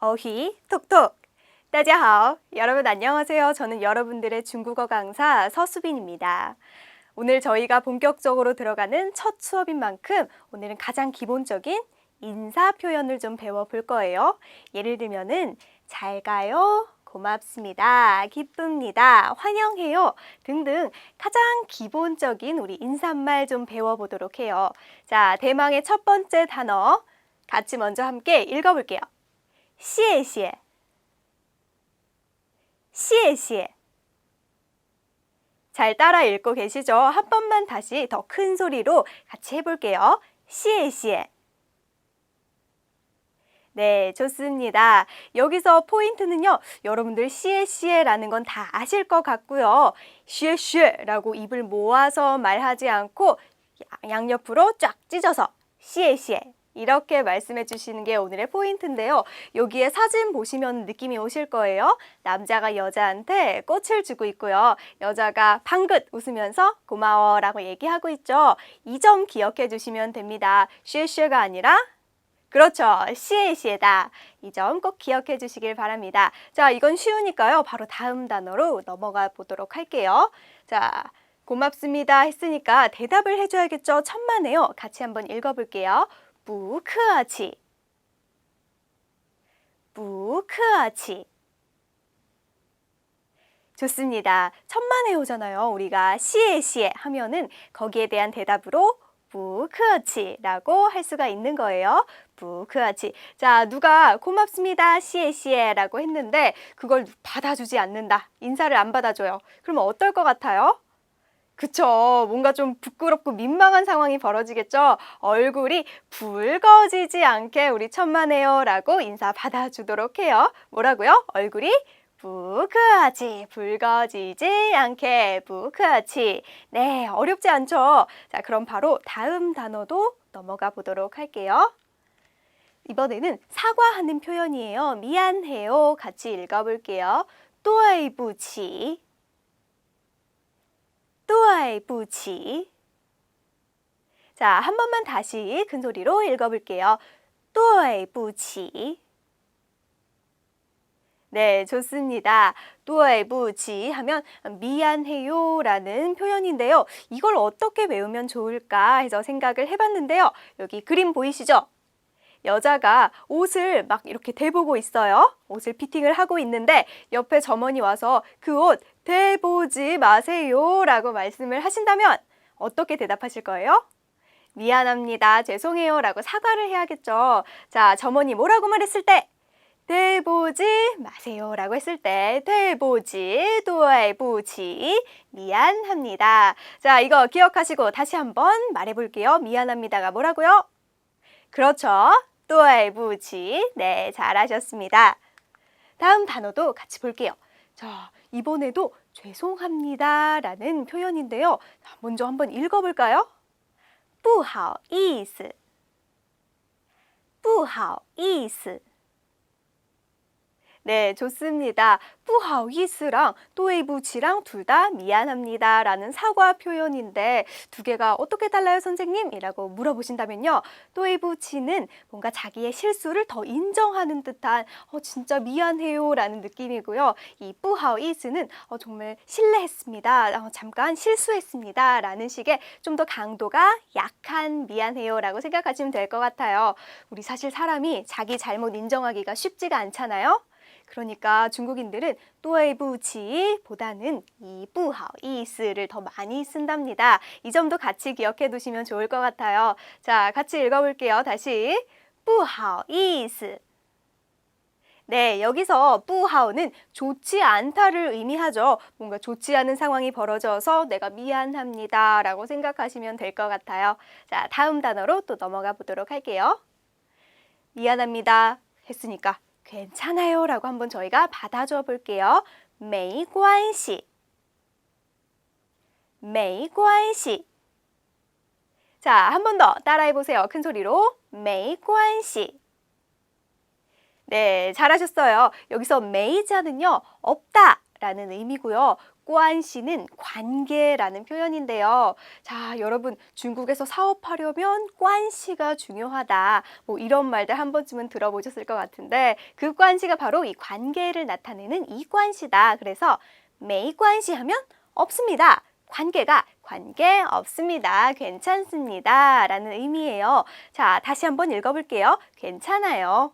어휘 톡톡. 따자하오. 여러분 안녕하세요. 저는 여러분들의 중국어 강사 서수빈입니다. 오늘 저희가 본격적으로 들어가는 첫 수업인 만큼 오늘은 가장 기본적인 인사 표현을 좀 배워볼 거예요. 예를 들면은 잘 가요. 고맙습니다. 기쁩니다. 환영해요. 등등 가장 기본적인 우리 인사말 좀 배워보도록 해요. 자, 대망의 첫 번째 단어 같이 먼저 함께 읽어볼게요. 谢谢,谢谢. 잘 따라 읽고 계시죠? 한 번만 다시 더 큰 소리로 같이 해볼게요. 谢谢. 네, 좋습니다. 여기서 포인트는요, 여러분들 시에시에라는 건 다 아실 것 같고요. 시에시에라고 입을 모아서 말하지 않고 양옆으로 쫙 찢어서 시에시에 이렇게 말씀해 주시는 게 오늘의 포인트인데요. 여기에 사진 보시면 느낌이 오실 거예요. 남자가 여자한테 꽃을 주고 있고요. 여자가 방긋 웃으면서 고마워 라고 얘기하고 있죠. 이 점 기억해 주시면 됩니다. 시에시에가 아니라 그렇죠. 시에시에다. 이 점 꼭 기억해 주시길 바랍니다. 자, 이건 쉬우니까요. 바로 다음 단어로 넘어가 보도록 할게요. 자, 고맙습니다 했으니까 대답을 해줘야겠죠. 천만에요. 같이 한번 읽어볼게요. 不客气.不客气. 좋습니다. 천만에요잖아요. 우리가 시에시에 하면은 거기에 대한 대답으로 不客气라고 할 수가 있는 거예요. 不客气. 자, 누가 고맙습니다. 시에시에 라고 했는데 그걸 받아주지 않는다. 인사를 안 받아줘요. 그러면 어떨 것 같아요? 그쵸. 뭔가 좀 부끄럽고 민망한 상황이 벌어지겠죠. 얼굴이 붉어지지 않게 우리 천만에요 라고 인사 받아주도록 해요. 뭐라고요? 얼굴이 부크하지, 붉어지지 않게 부크하지. 네, 어렵지 않죠? 자, 그럼 바로 다음 단어도 넘어가 보도록 할게요. 이번에는 사과하는 표현이에요. 미안해요. 같이 읽어볼게요. 또아이부치, 또아이부치 자, 한 번만 다시 큰 소리로 읽어볼게요. 또아이부치 네, 좋습니다. 또아이부치 하면 미안해요 라는 표현인데요. 이걸 어떻게 외우면 좋을까 해서 생각을 해봤는데요. 여기 그림 보이시죠? 여자가 옷을 막 이렇게 대보고 있어요. 옷을 피팅을 하고 있는데 옆에 점원이 와서 그 옷 대보지 마세요 라고 말씀을 하신다면 어떻게 대답하실 거예요? 미안합니다. 죄송해요 라고 사과를 해야겠죠. 자, 점원이 뭐라고 말했을 때? 대보지 마세요 라고 했을 때 대보지, 도에보지 미안합니다. 자, 이거 기억하시고 다시 한번 말해볼게요. 미안합니다가 뭐라고요? 그렇죠. 对不起. 네, 잘하셨습니다. 다음 단어도 같이 볼게요. 자, 이번에도 죄송합니다 라는 표현인데요. 먼저 한번 읽어볼까요? 不好意思,不好意思. 네, 좋습니다. 뿌하오이스랑 또이부치랑 둘 다 미안합니다 라는 사과 표현인데 두 개가 어떻게 달라요 선생님? 이라고 물어보신다면요. 또이부치는 뭔가 자기의 실수를 더 인정하는 듯한 어, 진짜 미안해요 라는 느낌이고요. 이 뿌하오이스는 어, 정말 실례했습니다. 어, 잠깐 실수했습니다 라는 식의 좀 더 강도가 약한 미안해요 라고 생각하시면 될 것 같아요. 우리 사실 사람이 자기 잘못 인정하기가 쉽지가 않잖아요. 그러니까 중국인들은 또에부치보다는 이부하이스를 더 많이 쓴답니다. 이 점도 같이 기억해 두시면 좋을 것 같아요. 자, 같이 읽어볼게요. 다시 부하이스. 네, 여기서 뿌하오는 좋지 않다를 의미하죠. 뭔가 좋지 않은 상황이 벌어져서 내가 미안합니다 라고 생각하시면 될 것 같아요. 자, 다음 단어로 또 넘어가 보도록 할게요. 미안합니다 했으니까 괜찮아요 라고 한번 저희가 받아줘 볼게요. 没关系没关系 자, 한 번 더 따라해 보세요. 큰 소리로 没关系 네, 잘하셨어요. 여기서 메이자는요, 없다 라는 의미고요. 관시는 관계라는 표현인데요. 자, 여러분 중국에서 사업하려면 관시가 중요하다. 뭐 이런 말들 한 번쯤은 들어보셨을 것 같은데 그 관시가 바로 이 관계를 나타내는 이 관시다. 그래서 관시 하면 없습니다. 관계가 관계 없습니다. 괜찮습니다. 라는 의미예요. 자, 다시 한번 읽어볼게요. 괜찮아요.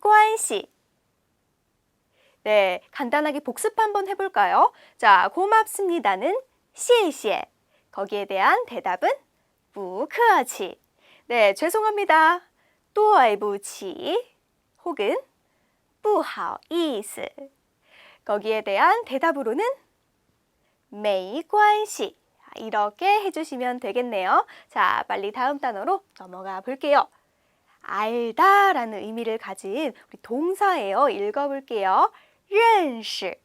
관시. 네, 간단하게 복습 한번 해볼까요? 자, 고맙습니다는 시에시에. 거기에 대한 대답은 부크하지. 네, 죄송합니다. 또아이부치 혹은 부하이스. 거기에 대한 대답으로는 메이관시. 아, 이렇게 해주시면 되겠네요. 자, 빨리 다음 단어로 넘어가 볼게요. 알다라는 의미를 가진 우리 동사예요. 읽어볼게요. 认识,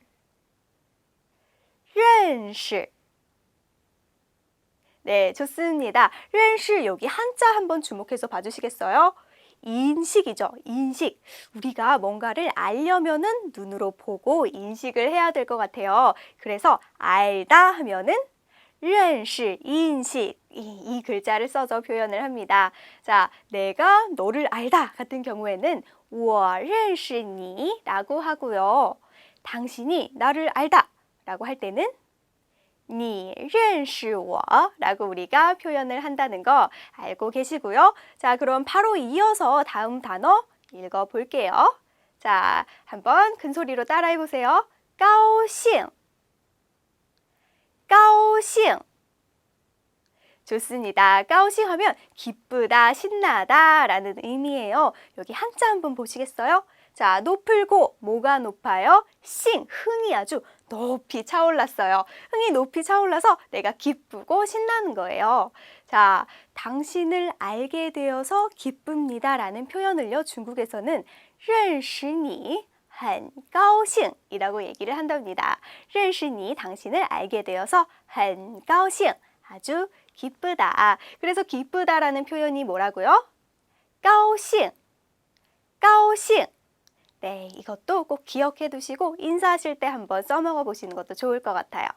认识. 네, 좋습니다. 认识 여기 한자 한번 주목해서 봐주시겠어요? 인식이죠. 인식. 우리가 뭔가를 알려면은 눈으로 보고 인식을 해야 될 것 같아요. 그래서 알다 하면은 认识 인식 이, 이 글자를 써서 표현을 합니다. 자, 내가 너를 알다 같은 경우에는 我认识你라고 하고요. 당신이 나를 알다 라고 할 때는 你认识我 라고 우리가 표현을 한다는 거 알고 계시고요. 자, 그럼 바로 이어서 다음 단어 읽어 볼게요. 자, 한번 큰 소리로 따라해 보세요. 高兴高兴 좋습니다. 高兴 하면 기쁘다, 신나다 라는 의미예요. 여기 한자 한번 보시겠어요? 자, 높을고 뭐가 높아요? 싱, 흥이 아주 높이 차올랐어요. 흥이 높이 차올라서 내가 기쁘고 신나는 거예요. 자, 당신을 알게 되어서 기쁩니다 라는 표현을요, 중국에서는 认识你很高兴이라고 얘기를 한답니다. 认识你 당신을 알게 되어서 很高兴 아주 기쁘다. 그래서 기쁘다라는 표현이 뭐라고요? 까오싱, 까오싱. 네, 이것도 꼭 기억해 두시고 인사하실 때 한번 써먹어 보시는 것도 좋을 것 같아요.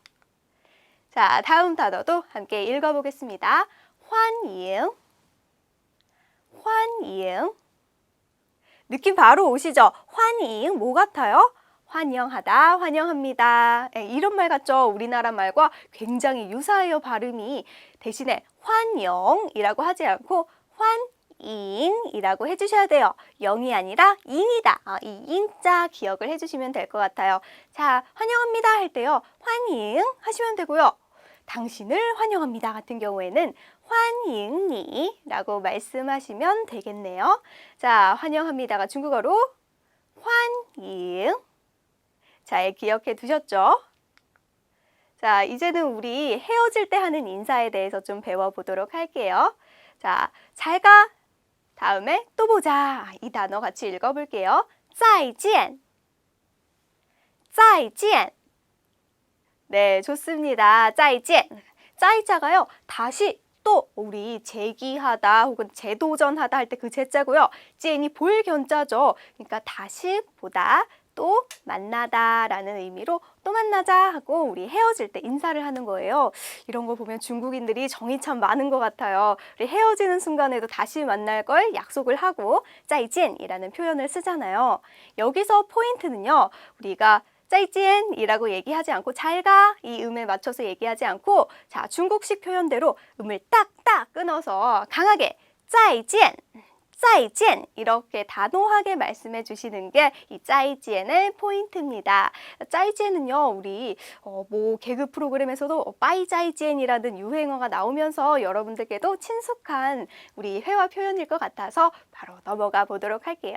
자, 다음 단어도 함께 읽어보겠습니다. 환영, 환영. 느낌 바로 오시죠? 환영 뭐 같아요? 환영하다, 환영합니다. 예, 이런 말 같죠? 우리나라 말과 굉장히 유사해요, 발음이. 대신에 환영이라고 하지 않고 환 인이라고 해주셔야 돼요. 영이 아니라 인이다. 아, 이 인자 기억을 해주시면 될 것 같아요. 자, 환영합니다 할 때요. 환영 하시면 되고요. 당신을 환영합니다 같은 경우에는 환영니라고 말씀하시면 되겠네요. 자, 환영합니다가 중국어로 환영. 잘 기억해 두셨죠? 자, 이제는 우리 헤어질 때 하는 인사에 대해서 좀 배워보도록 할게요. 자, 잘 가. 다음에 또 보자. 이 단어 같이 읽어볼게요. 再见. 再见. 네, 좋습니다. 再见. 再자가요. 다시 또 우리 재기하다 혹은 재도전하다 할 때 그 재자고요. 젠이 볼견자죠. 그러니까 다시 보다 또 만나다 라는 의미로 또 만나자 하고 우리 헤어질 때 인사를 하는 거예요. 이런 거 보면 중국인들이 정이 참 많은 것 같아요. 우리 헤어지는 순간에도 다시 만날 걸 약속을 하고 짜이젠이라는 표현을 쓰잖아요. 여기서 포인트는요. 우리가 짜이젠이라고 얘기하지 않고 잘가 이 음에 맞춰서 얘기하지 않고 자 중국식 표현대로 음을 딱딱 끊어서 강하게 짜이 젠再见 이렇게 단호하게 말씀해 주시는 게 이 짜이지엔의 포인트입니다. 짜이지엔은요, 우리 어, 뭐 개그 프로그램에서도 어, 빠이 짜이지엔이라는 유행어가 나오면서 여러분들께도 친숙한 우리 회화 표현일 것 같아서 바로 넘어가 보도록 할게요.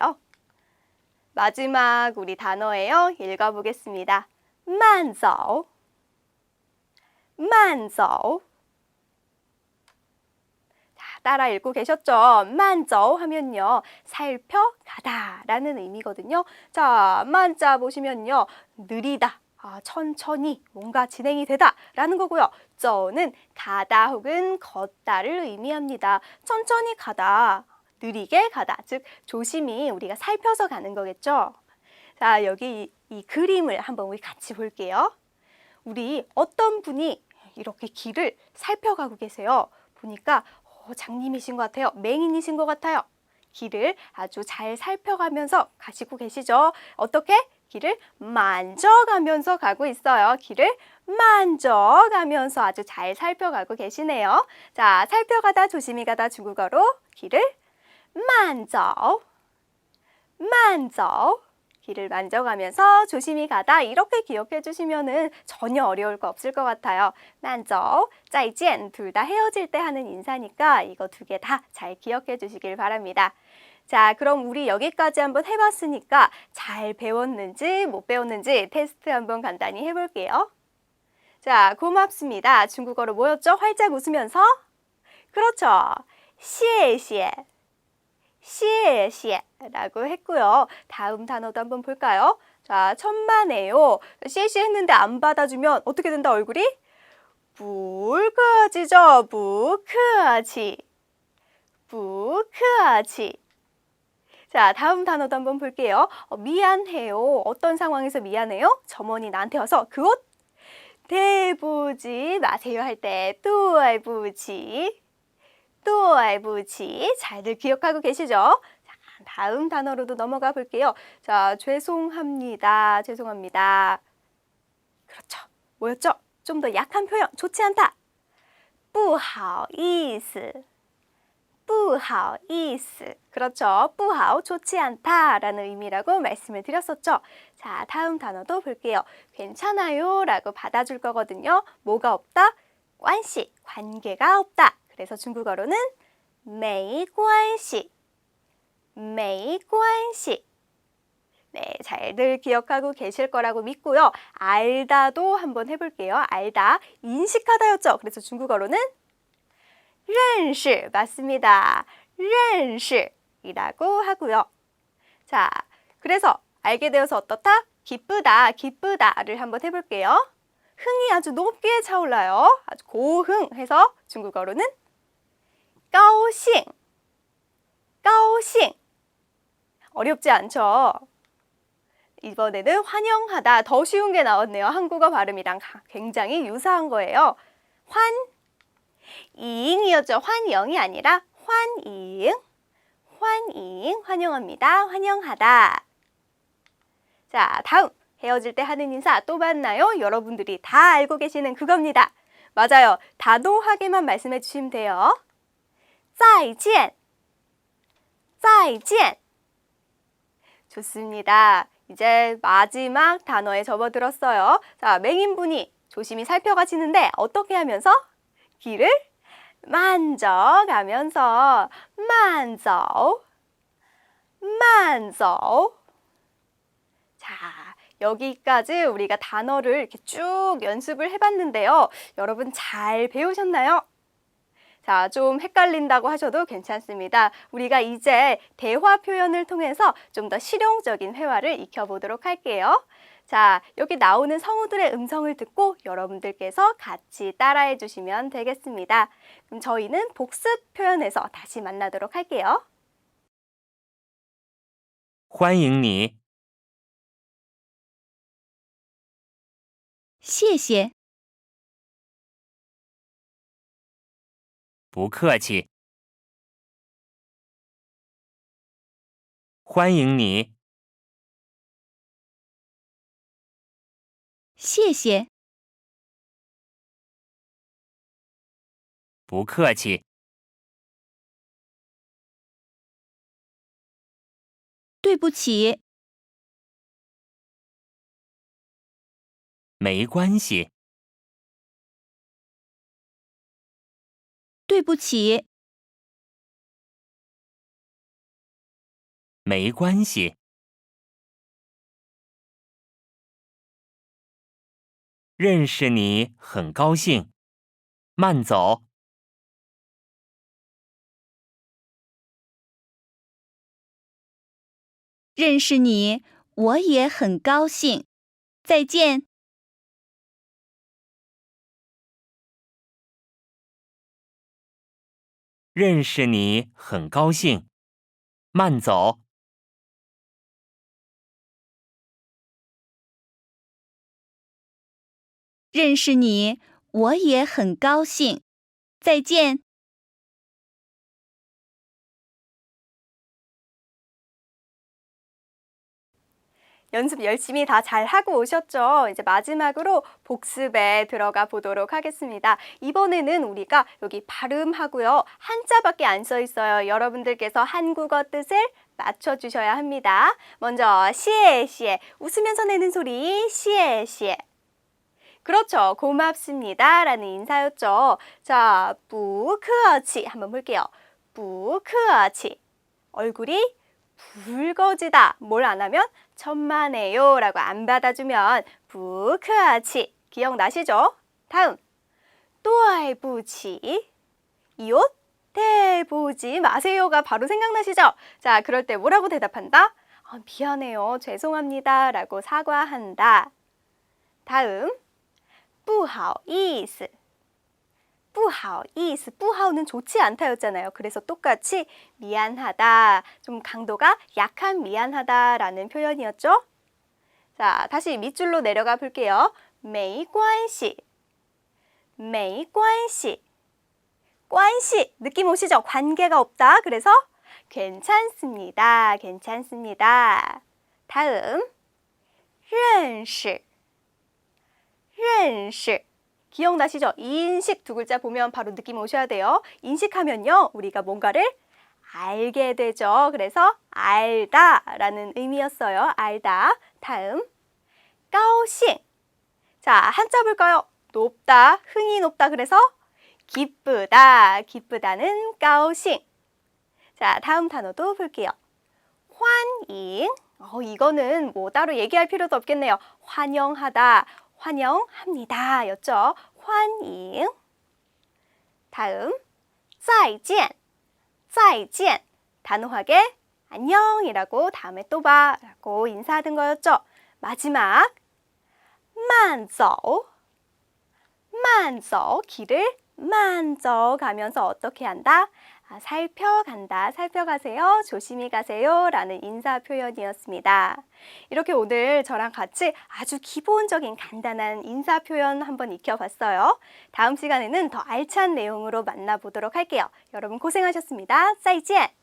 마지막 우리 단어예요. 읽어보겠습니다. 만서, 만서. 따라 읽고 계셨죠? 만저 하면요. 살펴가다 라는 의미거든요. 자, 만자 보시면요. 느리다. 아, 천천히 뭔가 진행이 되다 라는 거고요. 저는 가다 혹은 걷다를 의미합니다. 천천히 가다, 느리게 가다, 즉 조심히 우리가 살펴서 가는 거겠죠. 자, 여기 이, 이 그림을 한번 우리 같이 볼게요. 우리 어떤 분이 이렇게 길을 살펴가고 계세요. 보니까 어, 장님이신 것 같아요. 맹인이신 것 같아요. 길을 아주 잘 살펴가면서 가시고 계시죠. 어떻게? 길을 만져가면서 가고 있어요. 길을 만져가면서 아주 잘 살펴가고 계시네요. 자, 살펴가다 조심히 가다 중국어로 길을 만져, 만져. 길을 만져가면서 조심히 가다 이렇게 기억해 주시면은 전혀 어려울 거 없을 것 같아요. 만져, 再见둘다 헤어질 때 하는 인사니까 이거 두 개 다 잘 기억해 주시길 바랍니다. 자, 그럼 우리 여기까지 한번 해봤으니까 잘 배웠는지 못 배웠는지 테스트 한번 간단히 해볼게요. 자, 고맙습니다. 중국어로 뭐였죠? 활짝 웃으면서. 그렇죠. 시에 시에라고 했고요. 다음 단어도 한번 볼까요? 자, 천만에요. 시에 시에 했는데 안 받아주면 어떻게 된다 얼굴이? 불크지죠. 불크지. 불크지. 자, 다음 단어도 한번 볼게요. 어, 미안해요. 어떤 상황에서 미안해요? 점원이 나한테 와서 그 옷 대보지 마세요 할 때 또 알보지. 起.对不起. 잘들 기억하고 계시죠? 자, 다음 단어로도 넘어가 볼게요. 자, 죄송합니다. 죄송합니다. 그렇죠. 뭐였죠? 좀 더 약한 표현. 좋지 않다. 不好意思.不好意思. 그렇죠. 不好 좋지 않다라는 의미라고 말씀을 드렸었죠. 자, 다음 단어도 볼게요. 괜찮아요 라고 받아줄 거거든요. 뭐가 없다? 关系, 관계가 없다. 그래서 중국어로는 没关系,没关系. 네, 잘들 기억하고 계실 거라고 믿고요. 알다도 한번 해볼게요. 알다, 인식하다였죠. 그래서 중국어로는 认识 맞습니다. 认识 이라고 하고요. 자, 그래서 알게 되어서 어떻다? 기쁘다, 기쁘다를 한번 해볼게요. 흥이 아주 높게 차올라요. 아주 고흥해서 중국어로는 高兴,高兴. 어렵지 않죠? 이번에는 환영하다. 더 쉬운 게 나왔네요. 한국어 발음이랑 굉장히 유사한 거예요. 환, 이잉이었죠. 환영이 아니라 환잉. 환잉. 환영합니다. 환영하다. 자, 다음. 헤어질 때 하는 인사 또 봤나요? 여러분들이 다 알고 계시는 그겁니다. 맞아요. 다도하게만 말씀해 주시면 돼요. 再见.再见. 좋습니다. 이제 마지막 단어에 접어들었어요. 자, 맹인분이 조심히 살펴가시는데 어떻게 하면서? 길을 만져가면서 만져, 만져. 자, 여기까지 우리가 단어를 이렇게 쭉 연습을 해봤는데요. 여러분 잘 배우셨나요? 자, 좀 헷갈린다고 하셔도 괜찮습니다. 우리가 이제 대화 표현을 통해서 좀 더 실용적인 회화를 익혀보도록 할게요. 자, 여기 나오는 성우들의 음성을 듣고 여러분들께서 같이 따라해 주시면 되겠습니다. 그럼 저희는 복습 표현에서 다시 만나도록 할게요. 欢迎你，谢谢， 不客气。欢迎你，谢谢，不客气。对不起，没关系，对不起，没关系。认识你很高兴。慢走，认识你我也很高兴。再见。认识你很高兴。慢走。认识你我也很高兴。再见。 연습 열심히 다 잘 하고 오셨죠? 이제 마지막으로 복습에 들어가 보도록 하겠습니다. 이번에는 우리가 여기 발음하고요. 한자밖에 안 써 있어요. 여러분들께서 한국어 뜻을 맞춰 주셔야 합니다. 먼저 시에 시에 웃으면서 내는 소리 시에 시에 그렇죠. 고맙습니다. 라는 인사였죠. 자, 부크어치 한번 볼게요. 부크어치 얼굴이 붉어지다. 뭘 안 하면 천만에요 라고 안 받아주면 부크아치 기억나시죠? 다음. 또아이부치 이옷 대보지 마세요가 바로 생각나시죠? 자 그럴 때 뭐라고 대답한다? 아, 미안해요. 죄송합니다. 라고 사과한다. 다음. 뿌하오이스 뿌하오이스 뿌하오는 좋지 않다였잖아요. 그래서 똑같이 미안하다, 좀 강도가 약한 미안하다라는 표현이었죠. 자, 다시 밑줄로 내려가 볼게요. 没关系,没关系,关系 느낌 오시죠? 관계가 없다. 그래서 괜찮습니다. 괜찮습니다. 다음 认识,认识 기억나시죠? 인식 두 글자 보면 바로 느낌 오셔야 돼요. 인식하면요, 우리가 뭔가를 알게 되죠. 그래서 알다 라는 의미였어요. 알다. 다음, 까오싱. 자, 한자 볼까요? 높다, 흥이 높다. 그래서 기쁘다, 기쁘다는 까오싱. 자, 다음 단어도 볼게요. 환잉. 어, 이거는 뭐 따로 얘기할 필요도 없겠네요. 환영하다, 환영합니다. 였죠. 환잉. 다음, 再见. 再见. 단호하게 안녕이라고 다음에 또 봐. 라고 인사하던 거였죠. 마지막, 慢走. 慢走. 길을 慢走 가면서 어떻게 한다? 아, 살펴간다, 살펴가세요, 조심히 가세요 라는 인사 표현이었습니다. 이렇게 오늘 저랑 같이 아주 기본적인 간단한 인사 표현 한번 익혀봤어요. 다음 시간에는 더 알찬 내용으로 만나보도록 할게요. 여러분 고생하셨습니다. 再见!